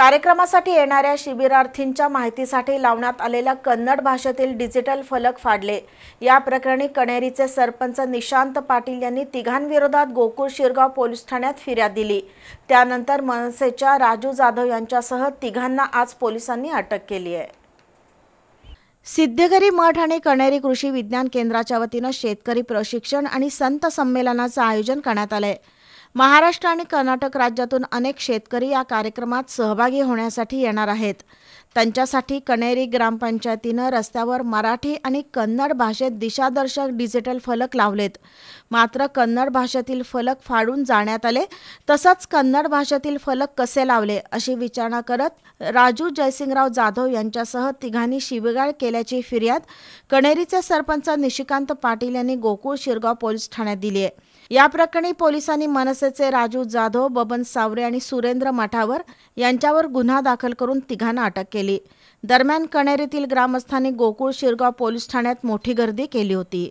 कार्यक्रमासाठी येणाऱ्या शिबिरार्थींच्या माहितीसाठी लावण्यात आलेल्या कन्नड भाषेतील डिजिटल फलक फाडले. या प्रकरणी कणेरीचे सरपंच निशांत पाटील यांनी तिघांविरोधात गोकुळ शिरगाव पोलीस ठाण्यात फिर्याद दिली. त्यानंतर मनसेच्या राजू जाधव यांच्यासह तिघांना आज पोलिसांनी अटक केली आहे. सिद्धगिरी मठ आणि कणेरी कृषी विज्ञान केंद्राच्या वतीनं शेतकरी प्रशिक्षण आणि संत संमेलनाचं आयोजन करण्यात आलं आहे महाराष्ट्र आणि कर्नाटक राज्यातून अनेक शेतकरी या कार्यक्रमात सहभागी होण्यासाठी येणार आहेत. त्यांच्यासाठी कणेरी ग्रामपंचायतीनं रस्त्यावर मराठी आणि कन्नड भाषेत दिशादर्शक डिजिटल फलक लावलेत. मात्र कन्नड भाषेतील फलक फाडून जाण्यात आले. तसंच कन्नड भाषेतील फलक कसे लावले अशी विचारणा करत राजू जयसिंगराव जाधव यांच्यासह तिघांनी शिबिगाळ केल्याची फिर्याद कणेरीचे सरपंच निशिकांत पाटील यांनी गोकुळ शिरगाव पोलीस ठाण्यात दिली आहे. या प्रकरणी पोलिसांनी मनसेचे राजू जाधव बबन सावरे आणि सुरेंद्र मठावर यांच्यावर गुन्हा दाखल करून तिघांना अटक केली. दरम्यान कणेरीतील ग्रामस्थांनी गोकुळ शिरगाव पोलीस ठाण्यात मोठी गर्दी केली होती.